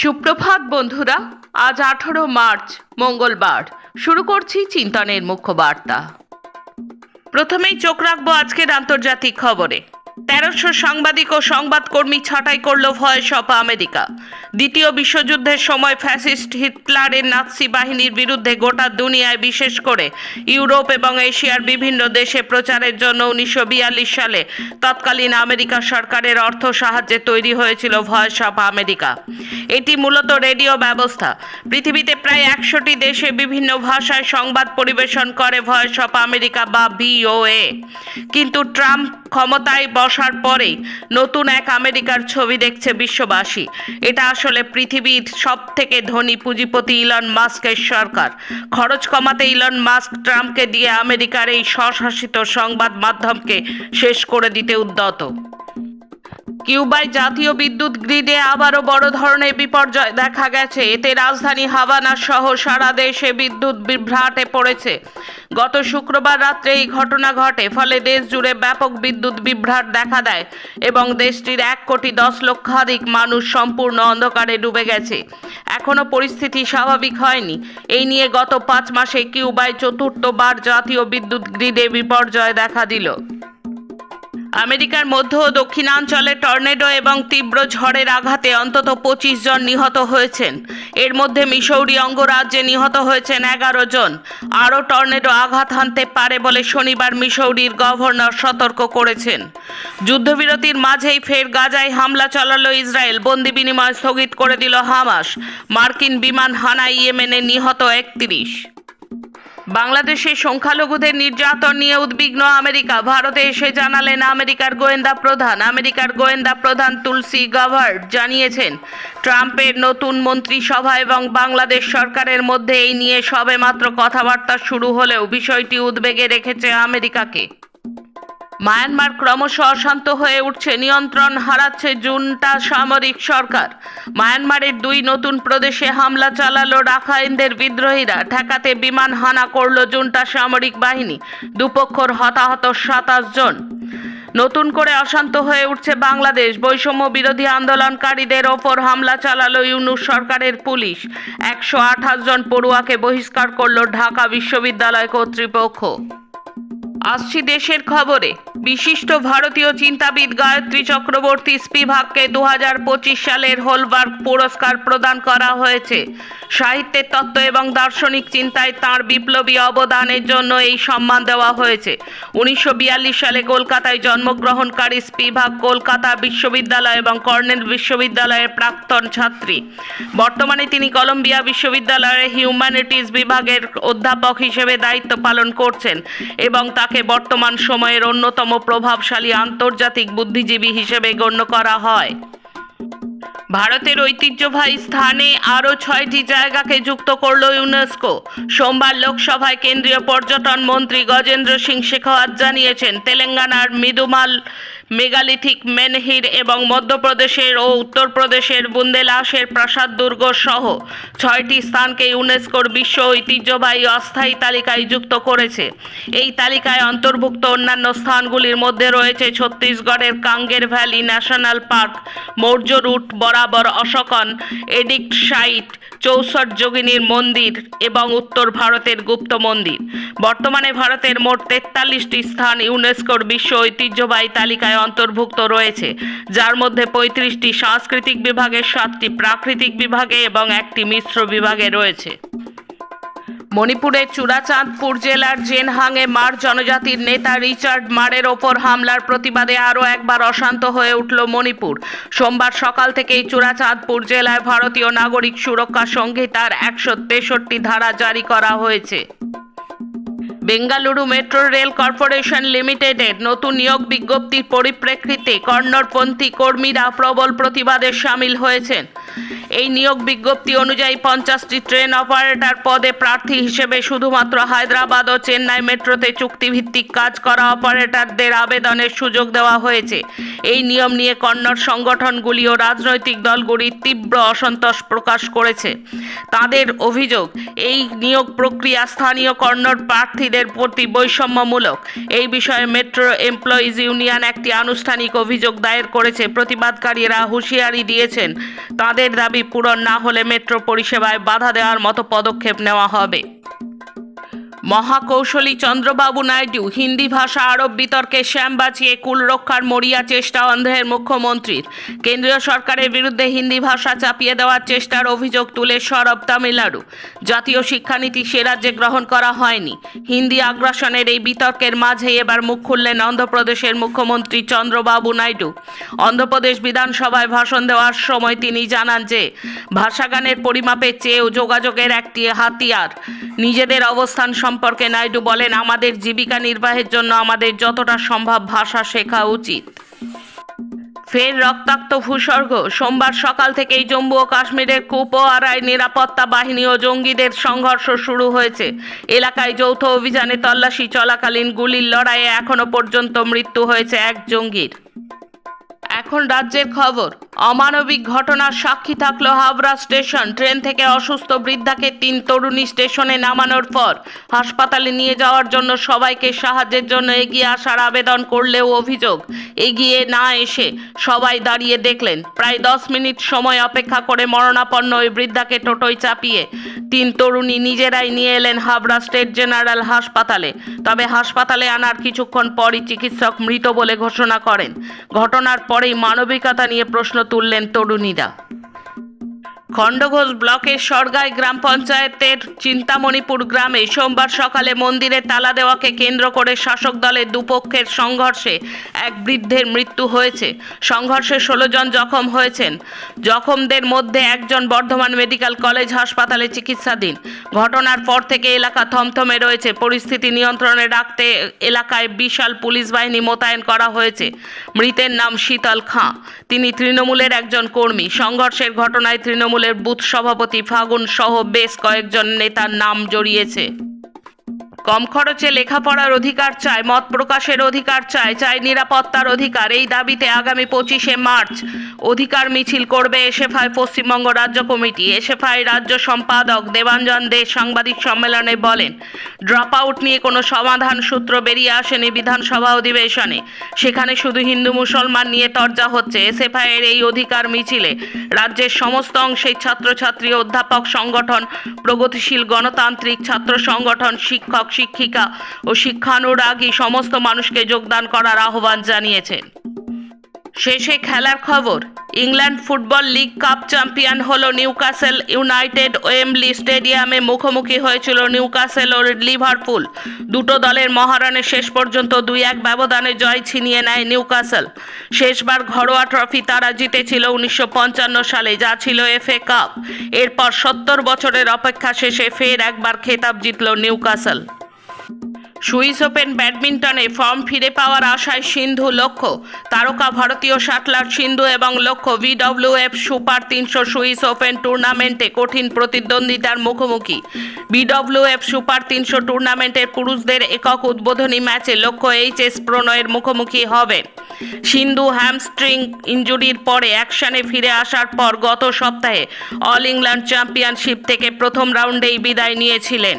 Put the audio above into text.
সুপ্রভাত বন্ধুরা, আজ আঠারো মার্চ, মঙ্গলবার। শুরু করছি চিন্তনের মুখ্য বার্তা। প্রথমেই চোখ রাখব আজকের আন্তর্জাতিক খবরে। তেরোশো সাংবাদিক ও সংবাদকর্মী ছাঁটাই করল ভয়েস অফ আমেরিকা। দ্বিতীয় বিশ্বযুদ্ধের সময় ফ্যাসিস্ট হিটলারের নাৎসি বাহিনীর বিরুদ্ধে গোটা দুনিয়ায়, বিশেষ করে ইউরোপ এবং এশিয়ার বিভিন্ন দেশে প্রচারের জন্য উনিশশো বিয়াল্লিশ সালে তৎকালীন আমেরিকা সরকারের অর্থ সাহায্যে তৈরি হয়েছিল ভয়েস অফ আমেরিকা। এটি মূলত রেডিও ব্যবস্থা। পৃথিবীতে প্রায় একশোটি দেশে বিভিন্ন ভাষায় সংবাদ পরিবেশন করে ভয়েস অফ আমেরিকা বা ভিওএ কিন্তু ট্রাম্প ক্ষমতায় বসার পরেই নতুন এক আমেরিকার ছবি দেখছে বিশ্ববাসী। এটা আসলে পৃথিবীর সব থেকে ধনী পুঁজিপতি ইলন মাস্কের সরকার। খরচ কমাতে ইলন মাস্ক ট্রাম্পকে দিয়ে আমেরিকার এই স্বশাসিত সংবাদ মাধ্যমকে শেষ করে দিতে উদ্যত। কিউবায় জাতীয় বিদ্যুৎ গ্রিডে আবারও বড় ধরনের বিপর্যয় দেখা গেছে। এতে রাজধানী হাভানা সহ সারা দেশে বিদ্যুৎ বিভ্রাটে পড়েছে। গত শুক্রবার রাত্রে এই ঘটনা ঘটে, ফলে দেশ জুড়ে ব্যাপক বিদ্যুৎ বিভ্রাট দেখা দেয় এবং দেশটির এক কোটি দশ লক্ষাধিক মানুষ সম্পূর্ণ অন্ধকারে ডুবে গেছে। এখনও পরিস্থিতি স্বাভাবিক হয়নি। এই নিয়ে গত পাঁচ মাসে কিউবায় চতুর্থবার জাতীয় বিদ্যুৎ গ্রিডে বিপর্যয় দেখা দিল। আমেরিকার মধ্য ও দক্ষিণাঞ্চলে টর্নেডো এবং তীব্র ঝড়ের আঘাতে অন্তত পঁচিশ জন নিহত হয়েছেন। এর মধ্যে মিসৌরি অঙ্গরাজ্যে নিহত হয়েছেন এগারো জন। আরও টর্নেডো আঘাত হানতে পারে বলে শনিবার মিসৌরির গভর্নর সতর্ক করেছেন। যুদ্ধবিরতির মাঝেই ফের গাজায় হামলা চালালো ইসরায়েল। বন্দি বিনিময় স্থগিত করে দিল হামাস। মার্কিন বিমান হানায় ইয়েমেনে নিহত একত্রিশ। বাংলাদেশের সংখ্যালঘুদের নির্যাতন নিয়ে উদ্বিগ্ন আমেরিকা। ভারতে এসে জানালেন আমেরিকার গোয়েন্দা প্রধান। আমেরিকার গোয়েন্দা প্রধান তুলসি গাভার্ড জানিয়েছেন, ট্রাম্পের নতুন মন্ত্রিসভা এবং বাংলাদেশ সরকারের মধ্যে এই নিয়ে সবেমাত্র কথাবার্তা শুরু হলেও বিষয়টি উদ্বেগে রেখেছে আমেরিকাকে। মায়ানমার ক্রমশ অশান্ত হয়ে উঠছে, নিয়ন্ত্রণ হারাচ্ছে জুনটা সামরিক সরকার। মায়ানমারের দুই নতুন প্রদেশে হামলা চালালো রাখাইনদের বিদ্রোহীরা। ঠেকাতে বিমান হানা করল জুনটা সামরিক বাহিনী। দুপক্ষর হতাহত সাতাশ জন। নতুন করে অশান্ত হয়ে উঠছে বাংলাদেশ। বৈষম্য বিরোধী আন্দোলনকারীদের ওপর হামলা চালালো ইউনুস সরকারের পুলিশ। একশো আঠাশ জন পড়ুয়াকে বহিষ্কার করল ঢাকা বিশ্ববিদ্যালয় কর্তৃপক্ষ। আসছি দেশের খবরে। বিশিষ্ট ভারতীয় চিন্তাবিদ গায়ত্রী চক্রবর্তী স্পিভাগকে দু হাজার পঁচিশ সালের হোলবার্গ পুরস্কার প্রদান করা হয়েছে। সাহিত্যের তত্ত্ব এবং দার্শনিক চিন্তায় তার বিপ্লবী অবদানের জন্য এই সম্মান দেওয়া হয়েছে। উনিশশো বিয়াল্লিশ সালে কলকাতায় জন্মগ্রহণকারী স্পিভাগ কলকাতা বিশ্ববিদ্যালয় এবং কর্নেল বিশ্ববিদ্যালয়ের প্রাক্তন ছাত্রী। বর্তমানে তিনি কলম্বিয়া বিশ্ববিদ্যালয়ের হিউম্যানিটিজ বিভাগের অধ্যাপক হিসেবে দায়িত্ব পালন করছেন এবং তাকে বর্তমান সময়ের অন্যতম প্রভাবশালী আন্তর্জাতিক বুদ্ধিজীবী হিসেবে গণ্য করা হয়। ভারতের ঐতিহ্যবাহী স্থানে আরও ছয়টি জায়গাকে যুক্ত করল ইউনেস্কো। সোমবার লোকসভায় কেন্দ্রীয় পর্যটন মন্ত্রী গজেন্দ্র সিং শেখাওয়াত জানিয়েছেন, তেলেঙ্গানার মৃদুমাল মেগালিথিক মেনহির এবং মধ্যপ্রদেশের ও উত্তরপ্রদেশের বুন্দেলাসের প্রাসাদ দুর্গ সহ ছয়টি স্থানকে ইউনেস্কোর বিশ্ব ঐতিহ্যবাহী অস্থায়ী তালিকায় যুক্ত করেছে। এই তালিকায় অন্তর্ভুক্ত অন্যান্য স্থানগুলির মধ্যে রয়েছে ছত্তিশগড়ের Kanger valley national park, Maurya route, বরাবর অশোকন এডিক্ট সাইট চৌষট যোগিনীর মন্দির এবং উত্তর ভারতের গুপ্ত মন্দির। বর্তমানে ভারতের মোট তেতাল্লিশটি স্থান ইউনেস্কোর বিশ্ব ঐতিহ্যবাহী তালিকায় অন্তর্ভুক্ত রয়েছে, যার মধ্যে পঁয়ত্রিশটি সাংস্কৃতিক বিভাগে, সাতটি প্রাকৃতিক বিভাগে এবং একটি মিশ্র বিভাগে রয়েছে। মণিপুরের চূড়াচাঁদপুর জেলার জেনহাংয়ে মার জনজাতির নেতা রিচার্ড মারের ওপর হামলার প্রতিবাদে আরও একবার অশান্ত হয়ে উঠল মণিপুর। সোমবার সকাল থেকেই চূড়াচাঁদপুর জেলায় ভারতীয় নাগরিক সুরক্ষা সংহিতার একশো তেষট্টি ধারা জারি করা হয়েছে। বেঙ্গালুরু মেট্রো রেল কর্পোরেশন লিমিটেডের নতুন নিয়োগ বিজ্ঞপ্তির পরিপ্রেক্ষিতে কর্ণরপন্থী কর্মীরা প্রবল প্রতিবাদে সামিল হয়েছেন। এই নিয়োগ বিজ্ঞপ্তি অনুযায়ী পঞ্চাশটি ট্রেন অপারেটর পদে প্রার্থী হিসেবে শুধুমাত্র হায়দ্রাবাদ ও চেন্নাই মেট্রোতে চুক্তিভিত্তিক কাজ করা অপারেটরদের আবেদনের সুযোগ দেওয়া হয়েছে। এই নিয়ম নিয়ে কন্নড় সংগঠনগুলি ও রাজনৈতিক দলগুলি তীব্র অসন্তোষ প্রকাশ করেছে। তাদের অভিযোগ, এই নিয়োগ প্রক্রিয়া স্থানীয় কন্নড় প্রার্থীদের প্রতি বৈষম্যমূলক। এই বিষয়ে মেট্রো এমপ্লয়িজ ইউনিয়ন একটি আনুষ্ঠানিক অভিযোগ দায়ের করেছে। প্রতিবাদকারীরা হুঁশিয়ারি দিয়েছেন, তাদের তাদের পূরণ না হলে মেট্রো পরিষেবায় বাধা দেওয়ার মতো পদক্ষেপ নেওয়া হবে। মহাকৌশলী চন্দ্রবাবু নাইডু হিন্দি ভাষা আরব বিতর্কে শ্যাম বাঁচিয়ে কুল রক্ষার মরিয়া চেষ্টা অন্ধ্রের মুখ্যমন্ত্রীর। কেন্দ্রীয় সরকারের বিরুদ্ধে হিন্দি ভাষা চাপিয়ে দেওয়ার চেষ্টার অভিযোগ তুলে সরব তামিলনাড়ু। জাতীয় শিক্ষানীতি সে রাজ্যে গ্রহণ করা হয়নি। হিন্দি আগ্রাসনের এই বিতর্কের মাঝে এবার মুখ খুললেন অন্ধ্রপ্রদেশের মুখ্যমন্ত্রী চন্দ্রবাবু নাইডু। অন্ধ্রপ্রদেশ বিধানসভায় ভাষণ দেওয়ার সময় তিনি জানান যে, ভাষাগানের পরিমাপের চেয়েও যোগাযোগের একটি হাতিয়ার। নিজেদের অবস্থান সম্পর্কে নাইডু বলেন, আমাদের জীবিকা নির্বাহের জন্য আমাদের যতটা সম্ভব ভাষা শেখা উচিত। ফের রক্তাক্ত ভূস্বর্গ, সোমবার সকাল থেকেই জম্মু ও কাশ্মীরের কুপওয়ারায় নিরাপত্তা বাহিনী ও জঙ্গিদের সংঘর্ষ শুরু হয়েছে। এলাকায় যৌথ অভিযানে তল্লাশি চলাকালীন গুলির লড়াইয়ে এখনও পর্যন্ত মৃত্যু হয়েছে এক জঙ্গির। এখন রাজ্যের খবর। অমানবিক ঘটনার সাক্ষী থাকল হাবড়া স্টেশন। ট্রেন থেকে অসুস্থ বৃদ্ধাকে তিন তরুণী স্টেশনে নামানোর পর হাসপাতালে নিয়ে যাওয়ার জন্য সবাইকে সাহায্যের জন্য এগিয়ে আসার আবেদন করলেও অভিযোগ এগিয়ে না এসে সবাই দাঁড়িয়ে দেখলেন। প্রায় দশ মিনিট সময় অপেক্ষা করে মরণাপন্ন ওই বৃদ্ধাকে টোটোয় চাপিয়ে তিন তরুণী নিজেরাই নিয়ে এলেন হাবড়া স্টেট জেনারেল হাসপাতালে। তবে হাসপাতালে আনার কিছুক্ষণ পরই চিকিৎসক মৃত বলে ঘোষণা করেন। ঘটনার পরেই মানবিকতা নিয়ে প্রশ্ন তুললেন তরুণীরা। খণ্ডঘোষ ব্লকের সরগাই গ্রাম পঞ্চায়েতের চিন্তামণিপুর গ্রামে সোমবার সকালে মন্দিরে তালা দেওয়াকে কেন্দ্র করে শাসক দলের দুপক্ষের সংঘর্ষে এক বৃদ্ধের মৃত্যু হয়েছে। সংঘর্ষে ষোলো জন জখম হয়েছেন। জখমদের মধ্যে একজন বর্ধমান মেডিকেল কলেজ হাসপাতালে চিকিৎসাধীন। ঘটনার পর থেকে এলাকা থমথমে রয়েছে। পরিস্থিতি নিয়ন্ত্রণে রাখতে এলাকায় বিশাল পুলিশ বাহিনী মোতায়েন করা হয়েছে। মৃতের নাম শীতল খাঁ। তিনি তৃণমূলের একজন কর্মী। সংঘর্ষের ঘটনায় তৃণমূলের বুথ সভাপতি ফাগুন সহ বেশ কয়েকজন নেতার নাম জড়িয়েছে। কম খরচে লেখাপড়ার অধিকার চায়, মত প্রকাশের অধিকার চায় চায় নিরাপত্তার অধিকার। এই দাবিতে আগামী পঁচিশে মার্চ অধিকার মিছিল করবে এসএফআই পশ্চিমবঙ্গ রাজ্য কমিটি। এসএফআই রাজ্য সম্পাদক দেবাঞ্জন দে সাংবাদিক সম্মেলনে বলেন, ড্রপ আউট নিয়ে কোনো সমাধান সূত্র বেরিয়ে আসেনি বিধানসভা অধিবেশনে। সেখানে শুধু হিন্দু মুসলমান নিয়ে তর্জা হচ্ছে। এসএফআই এর এই অধিকার মিছিলে রাজ্যের সমস্ত অংশের ছাত্রছাত্রী, অধ্যাপক সংগঠন, প্রগতিশীল গণতান্ত্রিক ছাত্র সংগঠন, শিক্ষক শিক্ষিকা ও শিক্ষানুরাগী সমস্ত মানুষকে যোগদান করার আহ্বান জানিয়েছেন শেষে খেলার খবর, England football league cup champion হলো নিউকাসেল ইউনাইটেড ওয়েমলি স্টেডিয়ামে মুখোমুখি হয়েছিল নিউকাসেল ও লিভারপুল। দুটো দলের মহারণে শেষ পর্যন্ত দুই এক ব্যবধানে জয় ছিনিয়ে নেয় নিউকাসেল। শেষবার ঘরোয়া ট্রফি তারা জিতেছিল উনিশশো পঞ্চান্ন সালে, যা ছিল এফএ কাপ। এরপর সত্তর বছরের অপেক্ষা শেষে ফের একবার খেতাব জিতল নিউকাসেল। সুইস ওপেন ব্যাডমিন্টনে ফর্ম ফিরে পাওয়ার আশায় সিন্ধু লক্ষ্য। তারকা ভারতীয় শাটলার সিন্ধু এবং লক্ষ্য বিডব্লিউএফ সুপার তিনশো সুইস ওপেন টুর্নামেন্টে কঠিন প্রতিদ্বন্দ্বিতার মুখোমুখি। বিডব্লিউএফ সুপার তিনশো টুর্নামেন্টের পুরুষদের একক উদ্বোধনী ম্যাচে লক্ষ্য এইচ এস প্রণয়ের মুখোমুখি হবে। সিন্ধু হ্যামস্ট্রিং ইঞ্জুরির পরে অ্যাকশনে ফিরে আসার পর গত সপ্তাহে অল ইংল্যান্ড চ্যাম্পিয়নশিপ থেকে প্রথম রাউন্ডেই বিদায় নিয়েছিলেন।